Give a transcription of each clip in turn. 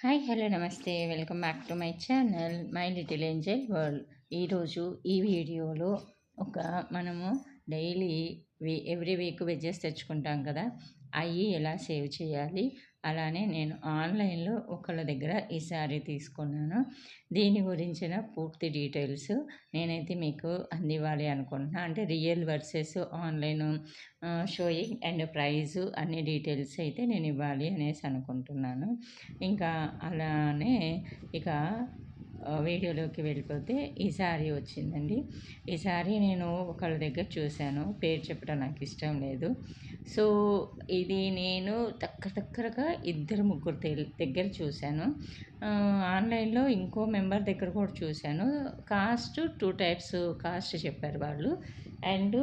Hi hello నమస్తే. Welcome back to my channel my little angel world. ఈరోజు ఈ వీడియోలో ఒక మనము డైలీ ఎవ్రీ వీక్ వెజ్జెస్ తెచ్చుకుంటాం కదా అవి ఎలా సేవ్ చేయాలి అలానే నేను ఆన్లైన్లో ఒకళ్ళ దగ్గర ఈ శారీ తీసుకున్నాను. దీని గురించిన పూర్తి డీటెయిల్స్ నేనైతే మీకు అందివ్వాలి అనుకుంటున్నా. అంటే real versus online showing and prize అన్ని డీటెయిల్స్ అయితే నేను ఇవ్వాలి అనేసి అనుకుంటున్నాను. ఇంకా అలానే ఇక వీడియోలోకి వెళ్ళిపోతే ఈ శారీ వచ్చిందండి. ఈ శారీ నేను ఒకళ్ళ దగ్గర చూశాను. పేరు చెప్పడం నాకు ఇష్టం లేదు. సో ఇది నేను దగ్గర దగ్గరగా ఇద్దరు ముగ్గురు దగ్గర చూశాను. ఆన్లైన్లో ఇంకో మెంబర్ దగ్గర కూడా చూశాను. కాస్ట్ టూ టైప్స్ కాస్ట్ చెప్పారు వాళ్ళు. అండ్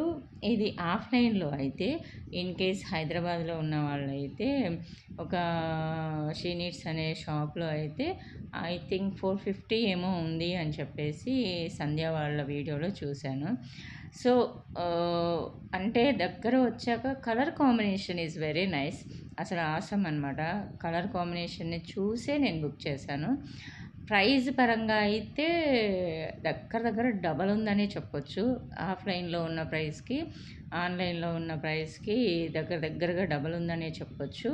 ఇది ఆఫ్లైన్లో అయితే ఇన్ కేస్ హైదరాబాద్లో ఉన్న వాళ్ళు అయితే ఒక షీనీట్స్ అనే షాప్లో అయితే ఐ థింక్ ఫోర్ ఫిఫ్టీ ఏమో ఉంది అని చెప్పేసి సంధ్య వాళ్ళ వీడియోలో చూశాను. సో అంటే దగ్గర వచ్చాక colour combination is very nice. అసలు ఆసమ్ అనమాట కలర్ కాంబినేషన్ని చూసే నేను బుక్ చేశాను. ప్రైజ్ పరంగా అయితే దగ్గర దగ్గర డబల్ ఉందనే చెప్పొచ్చు. ఆఫ్లైన్లో ఉన్న ప్రైస్కి ఆన్లైన్లో ఉన్న ప్రైస్కి దగ్గర దగ్గరగా డబల్ ఉందనే చెప్పొచ్చు.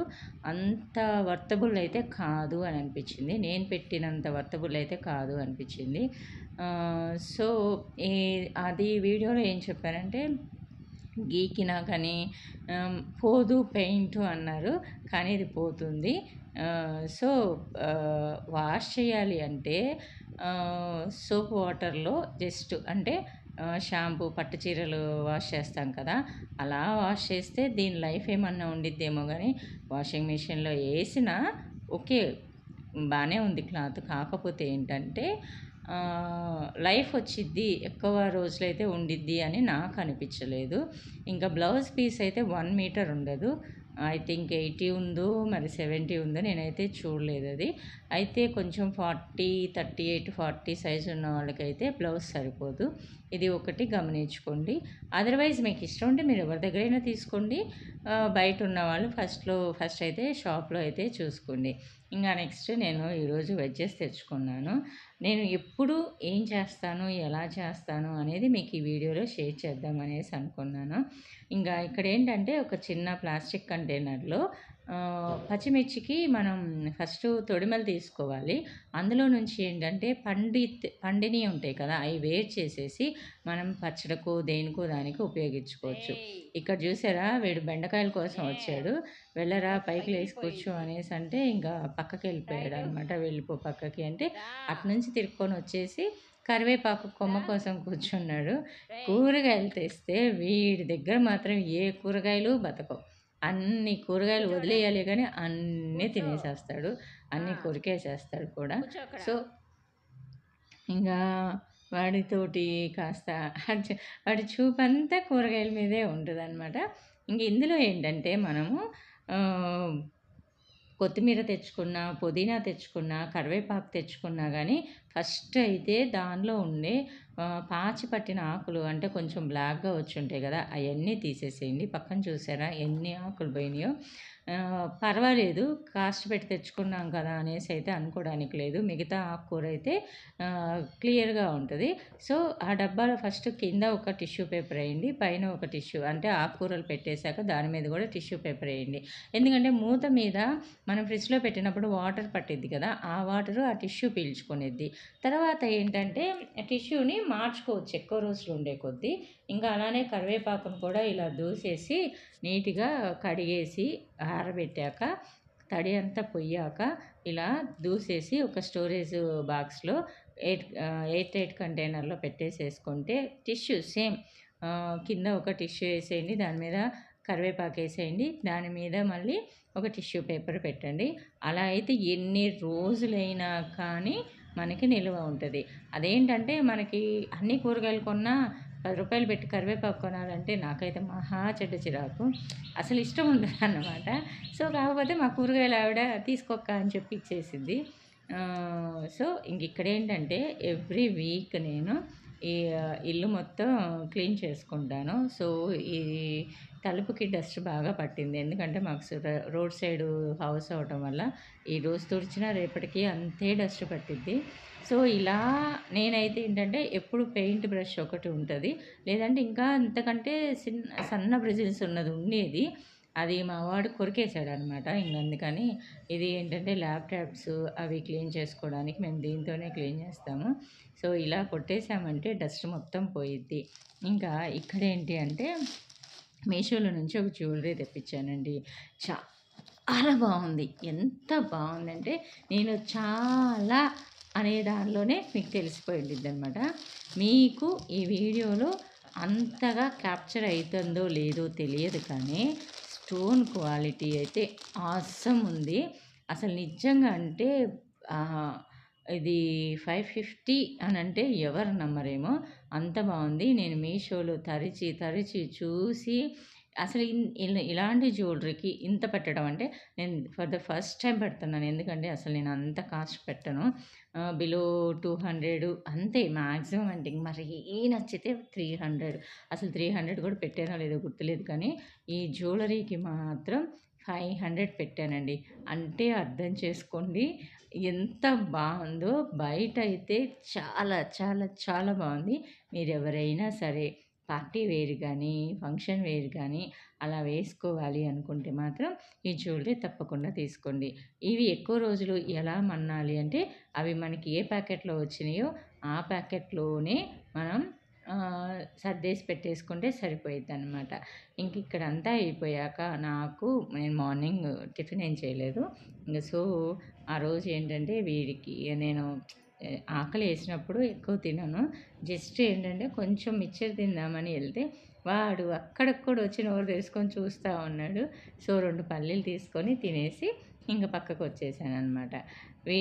అంత వర్తబుల్ అయితే కాదు అని అనిపించింది. నేను పెట్టినంత వర్తబుల్ అయితే కాదు అనిపించింది. సో ఈ అది వీడియోలో ఏం చెప్పారంటే గీకినా కానీ పోదు పెయింట్ అన్నారు. కానీ ఇది పోతుంది. సో వాష్ చేయాలి అంటే సోప్ వాటర్లో జస్ట్ అంటే షాంపూ పట్టు చీరలు వాష్ చేస్తాం కదా అలా వాష్ చేస్తే దీని లైఫ్ ఏమన్నా ఉండిద్దేమో కానీ వాషింగ్ మిషన్లో వేసినా ఓకే బాగానే ఉంది క్లాత్. కాకపోతే ఏంటంటే లైఫ్ వచ్చిద్ది ఎక్కువ రోజులైతే ఉండిద్ది అని నాకు అనిపించలేదు. ఇంకా బ్లౌజ్ పీస్ అయితే వన్ మీటర్ ఉండదు. ఐ థింక్ ఎయిటీ ఉందో మరి సెవెంటీ ఉందో నేనైతే చూడలేదు అది. అయితే కొంచెం forty thirty eight forty size ఉన్న వాళ్ళకైతే బ్లౌజ్ సరిపోదు. ఇది ఒకటి గమనించుకోండి. అదర్వైజ్ మీకు ఇష్టం ఉంటే మీరు ఎవరి దగ్గరైనా తీసుకోండి. బయట ఉన్న వాళ్ళు ఫస్ట్లో ఫస్ట్ అయితే షాప్లో అయితే చూసుకోండి. ఇంకా నెక్స్ట్ నేను ఈరోజు వెజ్జెస్ తెచ్చుకున్నాను. నేను ఎప్పుడు ఏం చేస్తాను ఎలా చేస్తాను అనేది మీకు ఈ వీడియోలో షేర్ చేద్దాం అనేసి అనుకున్నాను. ఇంకా ఇక్కడ ఏంటంటే ఒక చిన్న ప్లాస్టిక్ కంటైనర్లో పచ్చిమిర్చికి మనం ఫస్ట్ తొడిమలు తీసుకోవాలి. అందులో నుంచి ఏంటంటే పండి పండిని ఉంటాయి కదా అవి వేడి చేసేసి మనం పచ్చడకు దేనికో దానికి ఉపయోగించుకోవచ్చు. ఇక్కడ చూసారా వీడు బెండకాయల కోసం వచ్చాడు. వెళ్ళరా పైకి లేచి కూర్చో అనేసి అంటే ఇంకా పక్కకి వెళ్ళిపోయాడు అనమాట వెళ్ళిపో పక్కకి అంటే అటు నుంచి తిరుక్కొని వచ్చేసి కరివేపాకు కొమ్మ కోసం కూర్చున్నాడు. కూరగాయలు తెస్తే వీడి దగ్గర మాత్రం ఏ కూరగాయలు బతకవు. అన్ని కూరగాయలు వదిలేయాలి కానీ అన్నీ తినేసేస్తాడు. అన్నీ కొరికేసేస్తాడు కూడా. సో ఇంకా వాడితోటి కాస్త వాడి చూపు అంతా కూరగాయల మీదే ఉంటుంది అనమాట ఇంక ఇందులో ఏంటంటే మనము కొత్తిమీర తెచ్చుకున్నా పుదీనా తెచ్చుకున్నా కరివేపాకు తెచ్చుకున్నా కానీ ఫస్ట్ అయితే దానిలో ఉండే పాచి పట్టిన ఆకులు అంటే కొంచెం బ్లాక్గా వచ్చి ఉంటాయి కదా అవన్నీ తీసేసేయండి. పక్కన చూసారా? ఎన్ని ఆకులు పోయినాయో. పర్వాలేదు. కాస్ట్ పెట్టి తెచ్చుకున్నాం కదా అనేసి అయితే అనుకోవడానికి లేదు. మిగతా ఆకుకూర అయితే క్లియర్గా ఉంటుంది. సో ఆ డబ్బాలో ఫస్ట్ కింద ఒక టిష్యూ పేపర్ వేయండి. పైన ఒక టిష్యూ అంటే ఆకుకూరలు పెట్టేశాక దాని మీద కూడా టిష్యూ పేపర్ వేయండి. ఎందుకంటే మూత మీద మనం ఫ్రిడ్జ్లో పెట్టినప్పుడు వాటర్ పట్టిద్ది కదా ఆ వాటర్ ఆ టిష్యూ పీల్చుకునేది తర్వాత ఏంటంటే టిష్యూని మార్చుకోవచ్చు. ఎక్కువ రోజులు ఉండే కొద్దీ. ఇంకా అలానే కరివేపాకును కూడా ఇలా దూసేసి నీట్గా కడిగేసి ఆరబెట్టాక తడి అంతా పొయ్యాక ఇలా దూసేసి ఒక స్టోరేజ్ బాక్స్లో ఎయిట్ ఎయిట్ ఎయిట్ కంటైనర్లో పెట్టేసేసుకుంటే టిష్యూ సేమ్. కింద ఒక టిష్యూ వేసేయండి దాని మీద కరివేపాకు వేసేయండి దాని మీద మళ్ళీ ఒక టిష్యూ పేపర్ పెట్టండి. అలా అయితే ఎన్ని రోజులైనా కానీ మనకి నిలువ ఉంటుంది. అదేంటంటే మనకి అన్ని కూరగాయలు కొన్నా పది రూపాయలు పెట్టి కరివేపాకు కొనాలంటే నాకైతే మహా చెడ్డ చిరాకు. అసలు ఇష్టం ఉండదు అన్నమాట సో కాకపోతే మా కూరగాయలు ఆవిడ తీసుకోక్క అని చెప్పి ఇచ్చేసింది. సో ఇంక ఇక్కడ ఏంటంటే ఎవ్రీ వీక్ నేను ఈ ఇల్లు మొత్తం క్లీన్ చేసుకుంటాను. సో ఈ తలుపుకి డస్ట్ బాగా పట్టింది. ఎందుకంటే మాకు రోడ్ సైడ్ హౌస్ అవటం వల్ల ఈ రోజు తుడిచినా రేపటికి అంతే డస్ట్ పట్టిద్ది. సో ఇలా నేనైతే ఏంటంటే ఎప్పుడు పెయింట్ బ్రష్ ఒకటి ఉంటుంది. లేదంటే ఇంకా అంతకంటే చిన్న సన్న బ్రిజిల్స్ ఉన్నది ఉండేది. అది మా వాడు కొరికేశాడు అనమాట అందుకని ఇది ఏంటంటే ల్యాప్టాప్స్ అవి క్లీన్ చేసుకోవడానికి మేము దీంతోనే క్లీన్ చేస్తాము. సో ఇలా కొట్టేసామంటే డస్ట్ మొత్తం పోయిద్ది. ఇంకా ఇక్కడ ఏంటి అంటే మీషోలో నుంచి ఒక జ్యువెలరీ తెప్పించానండి. చాలా బాగుంది. ఎంత బాగుందంటే నేను చాలా అనే దానిలోనే మీకు తెలిసిపోయింది అనమాట మీకు ఈ వీడియోలో అంతగా క్యాప్చర్ అవుతుందో లేదో తెలియదు కానీ స్టోన్ క్వాలిటీ అయితే ఆసం ఉంది. అసలు నిజంగా అంటే ఇది ఫైవ్ ఫిఫ్టీ అని అంటే ఎవరు నమ్మరేమో. అంత బాగుంది. నేను మీషోలో తరిచి తరిచి చూసి అసలు ఇలాంటి జ్యువెలరీకి ఇంత పెట్టడం అంటే నేను ఫర్ ద ఫస్ట్ టైం పెడుతున్నాను. ఎందుకంటే అసలు నేను అంత కాస్ట్ పెట్టను. బిలో టూ హండ్రెడ్ అంతే మ్యాక్సిమం అంటే మరి నచ్చితే త్రీ హండ్రెడ్. అసలు త్రీ హండ్రెడ్ కూడా పెట్టానో లేదో గుర్తులేదు కానీ ఈ జ్యువెలరీకి మాత్రం ఫైవ్ హండ్రెడ్ పెట్టానండి. అంటే అర్థం చేసుకోండి ఎంత బాగుందో బయట అయితే చాలా చాలా చాలా బాగుంది. మీరు ఎవరైనా సరే పార్టీ వేర్ కానీ ఫంక్షన్ వేర్ కానీ అలా వేసుకోవాలి అనుకుంటే మాత్రం ఈ జ్యువెలరీ తప్పకుండా తీసుకోండి. ఇవి ఎక్కువ రోజులు ఎలా మన్నాలి అంటే అవి మనకి ఏ ప్యాకెట్లో వచ్చినాయో ఆ ప్యాకెట్లోనే మనం సర్దేసి పెట్టేసుకుంటే సరిపోయిద్ది అనమాట ఇంక ఇక్కడ అంతా అయిపోయాక నాకు నేను మార్నింగ్ టిఫిన్ ఏం చేయలేదు. ఇంకా సో ఆ రోజు ఏంటంటే వీడికి నేను ఆకలి వేసినప్పుడు ఎక్కువ తినను. జస్ట్ ఏంటంటే కొంచెం మిక్చర్ తిందామని వెళ్తే వాడు అక్కడక్కడ వచ్చి నోరు తెరుచుకొని చూస్తూ ఉన్నాడు. సో రెండు పల్లీలు తీసుకొని తినేసి ఇంకా పక్కకు వచ్చేసాను అనమాట వీ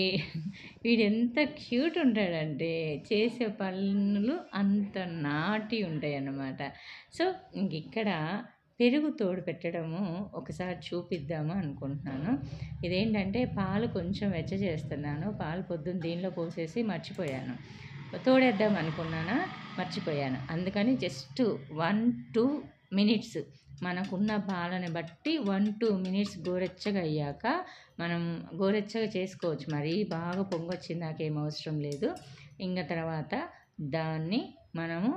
వీడు ఎంత క్యూట్ ఉంటాడంటే చేసే పనులు అంత నాటి ఉంటాయి అన్నమాట సో ఇంక ఇక్కడ పెరుగు తోడు పెట్టడము ఒకసారి చూపిద్దాము అనుకుంటున్నాను. ఇదేంటంటే పాలు కొంచెం వెచ్చ చేస్తున్నాను. పాలు పొద్దున్న దీనిలో పోసేసి మర్చిపోయాను. తోడేద్దాం అనుకున్నానా? మర్చిపోయాను. అందుకని జస్ట్ వన్ టూ మినిట్స్ మనకున్న పాలని బట్టి వన్ టూ మినిట్స్ గోరెచ్చగా అయ్యాక మనం గోరెచ్చగా చేసుకోవచ్చు. మరీ బాగా పొంగొచ్చింది నాకేం అవసరం లేదు. ఇంకా తర్వాత దాన్ని మనము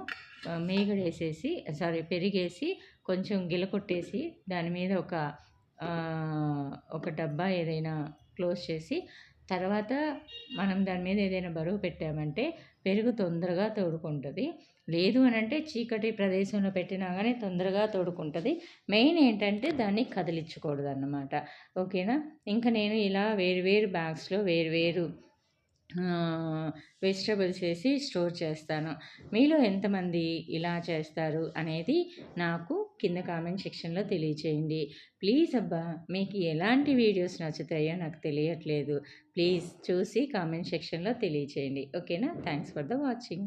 మేగడేసేసి సారీ పెరిగేసి కొంచెం గిల కొట్టేసి దాని మీద ఒక ఒక డబ్బా ఏదైనా క్లోజ్ చేసి తర్వాత మనం దాని మీద ఏదైనా బరువు పెట్టామంటే పెరుగు తొందరగా తోడుకుంటుంది. లేదు అని అంటే చీకటి ప్రదేశంలో పెట్టినా కానీ తొందరగా తోడుకుంటుంది. మెయిన్ ఏంటంటే దాన్ని కదిలించకూడదు అన్నమాట ఓకేనా? ఇంకా నేను ఇలా వేరు వేరు బ్యాగ్స్లో వేరు వేరు వెజిటబుల్స్ వేసి స్టోర్ చేస్తాను. మీలో ఎంతమంది ఇలా చేస్తారు అనేది నాకు కింద కామెంట్ సెక్షన్లో తెలియచేయండి. ప్లీజ్ అబ్బా మీకు ఎలాంటి వీడియోస్ నచ్చుతాయో నాకు తెలియట్లేదు. ప్లీజ్ చూసి కామెంట్ సెక్షన్లో తెలియచేయండి. ఓకేనా? Thanks for the watching.